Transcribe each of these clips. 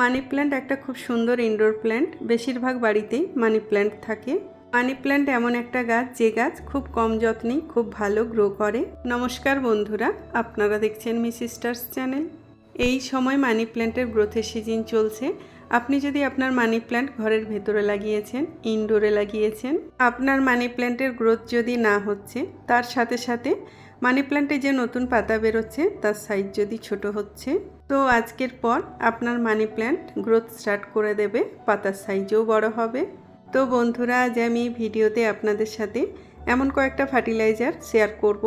Money plant একটা খুব সুন্দর ইনডোর প্ল্যান্ট বেশিরভাগ বাড়িতেই মানি প্ল্যান্ট থাকে। মানি প্ল্যান্ট এমন একটা গাছ, যে গাছ খুব কম যত্নেই খুব ভালো গ্রো করে। নমস্কার বন্ধুরা, আপনারা দেখছেন মি সিস্টার্স চ্যানেল। এই সময় মানি প্ল্যান্টের গ্রোথের সিজন চলছে। আপনি যদি আপনার মানি প্ল্যান্ট ঘরের ভেতরে লাগিয়েছেন ইনডোরে লাগিয়েছেন, আপনার মানি প্ল্যান্টের গ্রোথ যদি না হচ্ছে, তার সাথে সাথে মানি প্ল্যান্টে যে নতুন পাতা বেরোচ্ছে, তার সাইজ যদি ছোট হচ্ছে, তো আজকের পর আপনার মানি প্ল্যান্ট গ্রোথ স্টার্ট করে দেবে, পাতার সাইজও বড় হবে। তো বন্ধুরা, আজ আমি ভিডিওতে আপনাদের সাথে এমন কয়েকটা ফার্টিলাইজার শেয়ার করব,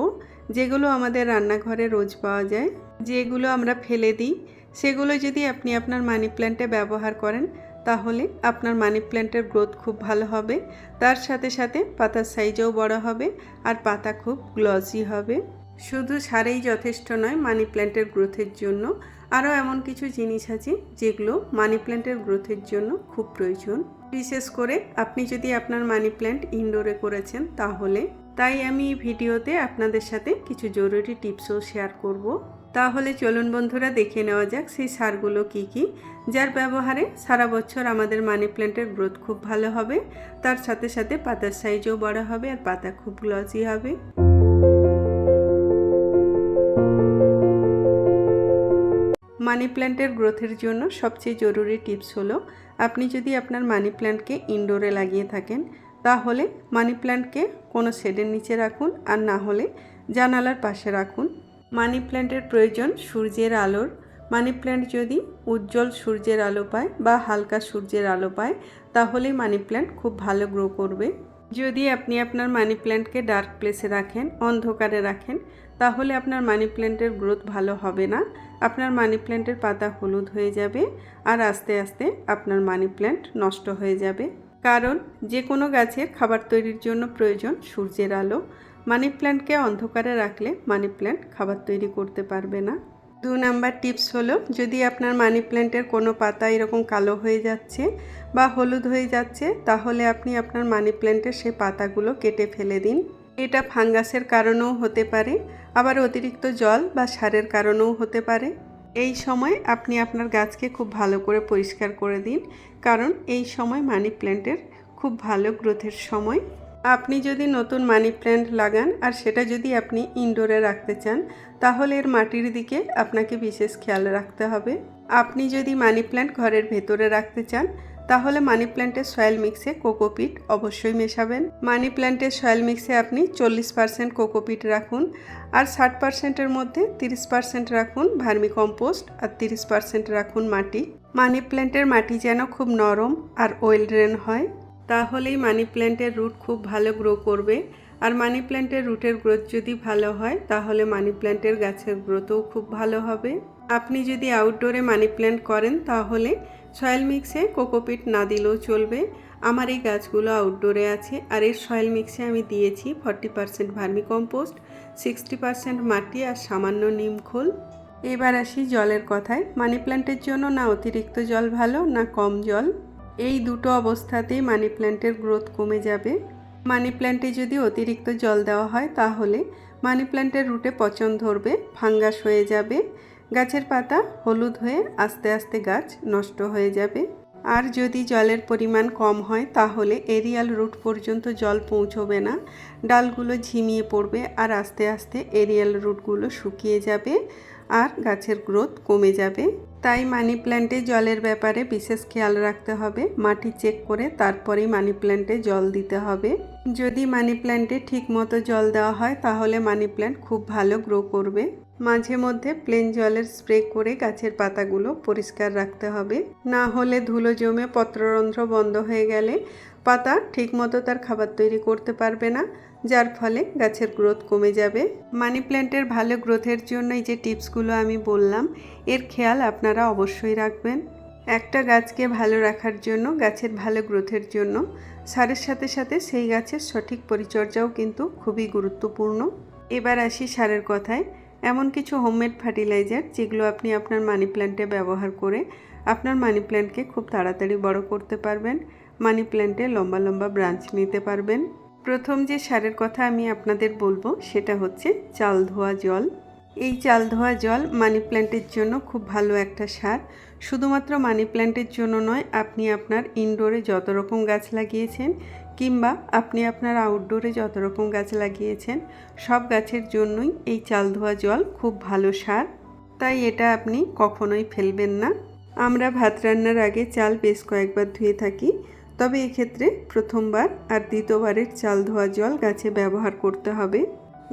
যেগুলো আমাদের রান্নাঘরে রোজ পাওয়া যায়, যেগুলো আমরা ফেলে দিই, সেগুলো যদি আপনি আপনার মানি প্ল্যান্টে ব্যবহার করেন তাহলে আপনার মানি প্ল্যান্টের গ্রোথ খুব ভালো হবে। তার সাথে সাথে পাতার সাইজও বড় হবে আর পাতা খুব গ্লসি হবে। শুধু সারেই যথেষ্ট নয় মানি প্ল্যান্টের গ্রোথের জন্য। আরও এমন কিছু জিনিস আছে যেগুলো মানি প্ল্যান্টের গ্রোথের জন্য খুব প্রয়োজন। বিশেষ করে আপনি যদি আপনার মানি প্ল্যান্ট ইনডোরে করেছেন তাহলে। তাই আমি ভিডিওতে আপনাদের সাথে কিছু জরুরি টিপসও শেয়ার করব। তাহলে চলুন বন্ধুরা দেখে নেওয়া যাক সেই সারগুলো কি কি, যার ব্যবহারে সারা বছর আমাদের মানি প্ল্যান্টের গ্রোথ খুব ভালো হবে। তার সাথে সাথে পাতার সাইজও বড় হবে আর পাতা খুব গ্লসি হবে। মানি প্ল্যান্টের গ্রোথের জন্য সবচেয়ে জরুরি টিপস হলো, আপনি যদি আপনার মানি প্ল্যান্টকে ইনডোরে লাগিয়ে থাকেন, তাহলে মানি প্ল্যান্টকে কোনো শেডের নিচে রাখুন আর না হলে জানালার পাশে রাখুন। মানি প্ল্যান্টের প্রয়োজন সূর্যের আলোর। মানি প্ল্যান্ট যদি উজ্জ্বল সূর্যের আলো পায় বা হালকা সূর্যের আলো পায় তাহলেই মানি প্ল্যান্ট খুব ভালো গ্রো করবে। যদি আপনি আপনার মানি প্ল্যান্টকে ডার্ক প্লেসে রাখেন, অন্ধকারে রাখেন, তাহলে আপনার মানি প্ল্যান্টের গ্রোথ ভালো হবে না। আপনার মানি প্ল্যান্টের পাতা হলুদ হয়ে যাবে আর আস্তে আস্তে আপনার মানি প্ল্যান্ট নষ্ট হয়ে যাবে। কারণ যে কোনো গাছের খাবার তৈরির জন্য প্রয়োজন সূর্যের আলো। মানি প্ল্যান্টকে অন্ধকারে রাখলে মানি প্ল্যান্ট খাবার তৈরি করতে পারবে না। দু নাম্বার টিপস হলো, যদি আপনার মানি প্ল্যান্টের কোনো পাতা এরকম কালো হয়ে যাচ্ছে বা হলুদ হয়ে যাচ্ছে, তাহলে আপনি আপনার মানি প্ল্যান্টের সেই পাতাগুলো কেটে ফেলে দিন। এটা ফাঙ্গাসের কারণেও হতে পারে, আবার অতিরিক্ত জল বা সারের কারণেও হতে পারে। এই সময় আপনি আপনার গাছকে খুব ভালো করে পরিষ্কার করে দিন, কারণ এই সময় মানি প্ল্যান্টের খুব ভালো গ্রোথের সময়। আপনি যদি নতুন মানি প্ল্যান্ট লাগান আর সেটা যদি আপনি ইনডোরে রাখতে চান, তাহলে এর মাটির দিকে আপনাকে বিশেষ খেয়াল রাখতে হবে। আপনি যদি মানি প্ল্যান্ট ঘরের ভেতরে রাখতে চান, তাহলে মানি প্ল্যান্টের সয়েল মিক্সে কোকোপিট অবশ্যই মেশাবেন। মানি প্ল্যান্টের সয়েল মিক্সে আপনি চল্লিশ পার্সেন্ট কোকোপিট রাখুন আর ষাট পার্সেন্টের মধ্যে তিরিশ পার্সেন্ট রাখুন ভার্মি কম্পোস্ট আর তিরিশ পার্সেন্ট রাখুন মাটি। মানি প্ল্যান্টের মাটি যেন খুব নরম আর ওয়েল ড্রেন হয়। তাহলেই মানি প্ল্যান্টের রুট খুব ভালো গ্রো করবে। আর মানি প্ল্যান্টের রুটের গ্রোথ যদি ভালো হয়, তাহলে মানি প্ল্যান্টের গাছের গ্রোথও খুব ভালো হবে। আপনি যদি আউটডোরে মানি প্ল্যান্ট করেন, তাহলে সয়েল মিক্সে কোকোপিট না দিলেও চলবে। আমার এই গাছগুলো আউটডোরে আছে, আর এর সয়েল মিক্সে আমি দিয়েছি forty percent vermicompost sixty percent মাটি আর সামান্য নিমখোল এবার আসি জলের কথায়। মানি প্ল্যান্টের জন্য না অতিরিক্ত জল ভালো, না কম জল। এই দুটো অবস্থাতেই মানি প্ল্যান্টের গ্রোথ কমে যাবে। মানি প্ল্যান্টে যদি অতিরিক্ত জল দেওয়া হয়, তাহলে মানি প্ল্যান্টের রুটে পচন ধরবে, ফাঙ্গাস হয়ে যাবে, গাছের পাতা হলুদ হয়ে আস্তে আস্তে গাছ নষ্ট হয়ে যাবে। আর যদি জলের পরিমাণ কম হয়, তাহলে এরিয়াল রুট পর্যন্ত জল পৌঁছবে না, ডালগুলো ঝিমিয়ে পড়বে আর আস্তে আস্তে এরিয়াল রুটগুলো শুকিয়ে যাবে। আর গাছের গ্রোথ কমে যাবে। তাই মানি প্ল্যান্টে জলের ব্যাপারে বিশেষ খেয়াল রাখতে হবে। মাটি চেক করে তারপরেই মানি প্ল্যান্টে জল দিতে হবে। যদি মানি প্ল্যান্টে ঠিক মতো জল দেওয়া হয়, তাহলে মানি প্ল্যান্ট খুব ভালো গ্রো করবে। মাঝে মধ্যে প্লেন জলের স্প্রে করে গাছের পাতাগুলো পরিষ্কার রাখতে হবে। না হলে ধুলো জমে পত্ররন্ধ্র বন্ধ হয়ে গেলে পাতা ঠিকমতো তার খাবার তৈরি করতে পারবে না, যার ফলে গাছের গ্রোথ কমে যাবে। মানি প্ল্যান্টের ভালো গ্রোথের জন্য এই যে টিপসগুলো আমি বললাম, এর খেয়াল আপনারা অবশ্যই রাখবেন। একটা গাছকে ভালো রাখার জন্য, গাছের ভালো গ্রোথের জন্য, সারের সাথে সাথে সেই গাছের সঠিক পরিচর্যাও কিন্তু খুবই গুরুত্বপূর্ণ। এবার আসি সারের কথায়। এমন কিছু হোমমেড ফার্টিলাইজার যেগুলো আপনি আপনার মানি প্ল্যান্টে ব্যবহার করে আপনার মানি প্ল্যান্টকে খুব তাড়াতাড়ি বড় করতে পারবেন মানি প্ল্যান্টে লম্বা লম্বা ব্রাঞ্চ নিতে পারবেন। প্রথম যে সারের কথা আমি আপনাদের বলব সেটা হচ্ছে চাল ধোয়া জল। এই চাল ধোয়া জল মানি প্ল্যান্টের জন্য খুব ভালো একটা সার। শুধুমাত্র মানি প্ল্যান্টের জন্য নয়, আপনি আপনার ইনডোরে যত রকম গাছ লাগিয়েছেন কিংবা আপনি আপনার আউটডোরে যত রকম গাছ লাগিয়েছেন, সব গাছের জন্যই এই চাল ধোয়া জল খুব ভালো সার। তাই এটা আপনি কখনোই ফেলবেন না। আমরা ভাত রান্নার আগে চাল বেশ কয়েকবার ধুয়ে থাকি, তবে এক্ষেত্রে প্রথমবার আর দ্বিতীয়বারের চাল ধোয়া জল গাছে ব্যবহার করতে হবে।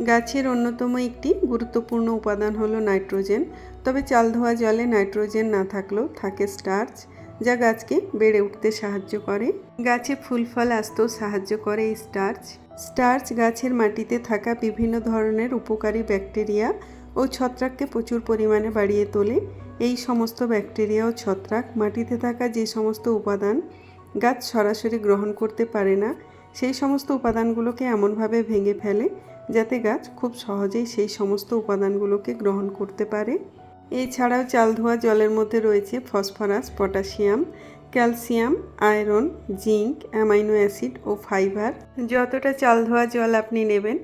গাছের অন্যতম একটি গুরুত্বপূর্ণ উপাদান হলো নাইট্রোজেন, তবে চাল ধোয়া জলে নাইট্রোজেন না থাকলেও থাকে স্টার্চ যা গাছকে বেড়ে উঠতে সাহায্য করে। গাছে ফুল, ফল আসতেও সাহায্য করে এই স্টার্চ। স্টার্চ গাছের মাটিতে থাকা বিভিন্ন ধরনের উপকারী ব্যাকটেরিয়া ও ছত্রাককে প্রচুর পরিমাণে বাড়িয়ে তোলে। এই সমস্ত ব্যাকটেরিয়া ও ছত্রাক মাটিতে থাকা যে সমস্ত উপাদান গাছ সরাসরি গ্রহণ করতে পারে না, সেই সমস্ত উপাদানগুলোকে এমনভাবে ভেঙে ফেলে যাতে গাছ খুব সহজেই সেই সমস্ত উপাদানগুলোকে গ্রহণ করতে পারে। এছাড়াও চাল ধোয়া জলের মধ্যে রয়েছে phosphorus, potassium, calcium, iron, zinc, amino acid ও ফাইবার। যতটা চাল ধোয়া জল আপনি নেবেন,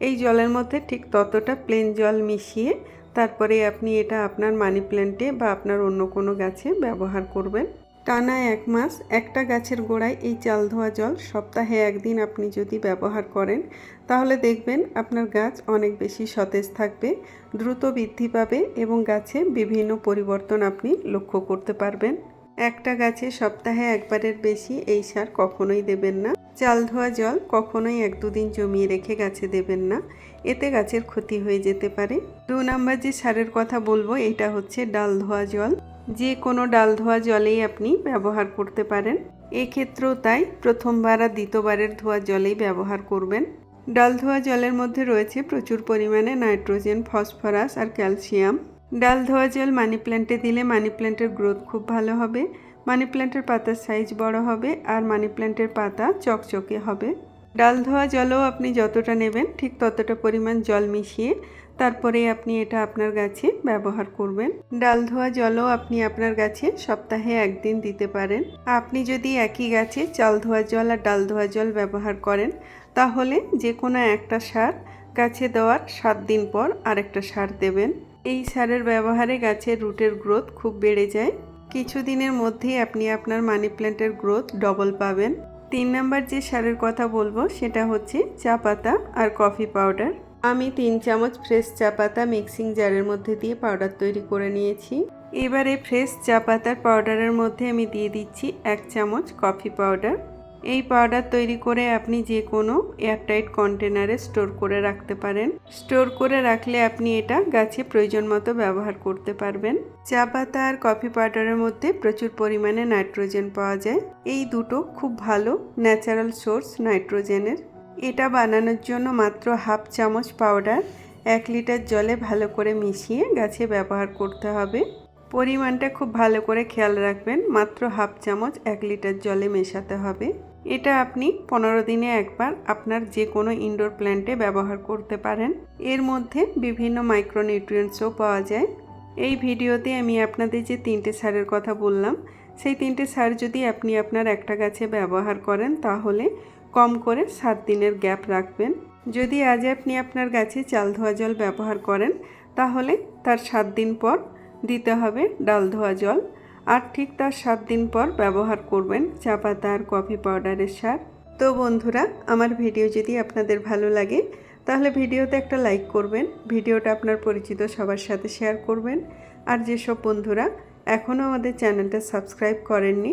এই জলের মধ্যে ঠিক ততটা প্লেন জল মিশিয়ে তারপরে আপনি এটা আপনার মানি প্ল্যান্টে বা আপনার অন্য কোনো গাছে ব্যবহার করবেন। টানা এক মাস একটা গাছের গোড়ায় এই চাল ধোয়া জল সপ্তাহে একদিন আপনি যদি ব্যবহার করেন, তাহলে দেখবেন আপনার গাছ অনেক বেশি সতেজ থাকবে, দ্রুত বৃদ্ধি পাবে এবং গাছে বিভিন্ন পরিবর্তন আপনি লক্ষ্য করতে পারবেন। একটা গাছে সপ্তাহে একবারের বেশি এই সার কখনোই দেবেন না। চাল ধোয়া জল কখনোই এক দুদিন জমিয়ে রেখে গাছে দেবেন না। এতে গাছের ক্ষতি হয়ে যেতে পারে। দু নাম্বার যে সারের কথা বলব, এটা হচ্ছে ডাল ধোয়া জল। যে কোনো ডাল ধোয়া জলেই আপনি ব্যবহার করতে পারেন। এক্ষেত্রেও তাই প্রথমবার আর দ্বিতীয়বারের ধোয়া জলেই ব্যবহার করবেন। ডাল ধোয়া জলের মধ্যে রয়েছে প্রচুর পরিমাণে নাইট্রোজেন, ফসফরাস আর ক্যালসিয়াম। ডাল ধোয়া জল মানি প্ল্যান্টে দিলে মানি প্ল্যান্টের গ্রোথ খুব ভালো হবে, মানি প্ল্যান্টের পাতার সাইজ বড় হবে আর মানি প্ল্যান্টের পাতা চকচকে হবে। ডাল ধোয়া জলও আপনি যতটা নেবেন ঠিক ততটা পরিমাণ জল মিশিয়ে তারপরে আপনি এটা আপনার গাছে ব্যবহার করবেন। ডাল ধোয়া জলও আপনি আপনার গাছে সপ্তাহে একদিন দিতে পারেন। আপনি যদি একই গাছে চাল ধোয়া জল আর ডাল ধোয়া জল ব্যবহার করেন, তাহলে যে কোনো একটা সার গাছে দেওয়ার সাত দিন পর আরেকটা সার দেবেন। এই সারের ব্যবহারে গাছের রুটের গ্রোথ খুব বেড়ে যায়। কিছুদিনের মধ্যেই আপনি আপনার মানি প্ল্যান্টের গ্রোথ ডবল পাবেন। তিন নাম্বার যে সারের কথা বলব, সেটা হচ্ছে চা পাতা আর কফি পাউডার। আমি তিন চামচ ফ্রেশ চা পাতা মিক্সিং জারের মধ্যে দিয়ে পাউডার তৈরি করে নিয়েছি। এবারে ফ্রেশ চা পাতার পাউডারের মধ্যে আমি দিয়ে দিচ্ছি এক চামচ কফি পাউডার। এই পাউডার তৈরি করে আপনি যে কোনো এয়ারটাইট কন্টেনারে স্টোর করে রাখতে পারেন। স্টোর করে রাখলে আপনি এটা গাছে প্রয়োজন মতো ব্যবহার করতে পারবেন। চা পাতা আর কফি পাউডারের মধ্যে প্রচুর পরিমাণে নাইট্রোজেন পাওয়া যায়। এই দুটো খুব ভালো ন্যাচারাল সোর্স নাইট্রোজেনের। এটা বানানোর জন্য মাত্র হাফ চামচ পাউডার, এক লিটার জলে ভালো করে মিশিয়ে গাছে ব্যবহার করতে হবে। পরিমাণটা খুব ভালো করে খেয়াল রাখবেন, মাত্র হাফ চামচ এক লিটার জলে মেশাতে হবে। এটা আপনি পনেরো দিনে একবার আপনার যে কোনো ইনডোর প্ল্যান্টে ব্যবহার করতে পারেন। এর মধ্যে বিভিন্ন মাইক্রোনিউট্রিয়েন্টসও পাওয়া যায়। এই ভিডিওতে আমি আপনাদের যে তিনটে সারের কথা বললাম, সেই তিনটে সার যদি আপনি আপনার একটা গাছে ব্যবহার করেন, তাহলে কম করে সাত দিনের গ্যাপ রাখবেন। যদি আজ আপনি আপনার গাছে চাল ধোয়া জল ব্যবহার করেন, তাহলে তার সাত দিন পর দিতে হবে ডাল ধোয়া জল। আর ঠিক তার সাত দিন পর ব্যবহার করবেন চা পাতা আর কফি পাউডারের সার তো বন্ধুরা, আমার ভিডিও যদি আপনাদের ভালো লাগে, তাহলে ভিডিওতে একটা লাইক করবেন, ভিডিওটা আপনার পরিচিত সবার সাথে শেয়ার করবেন। আর যেসব বন্ধুরা এখনও আমাদের চ্যানেলটা সাবস্ক্রাইব করেননি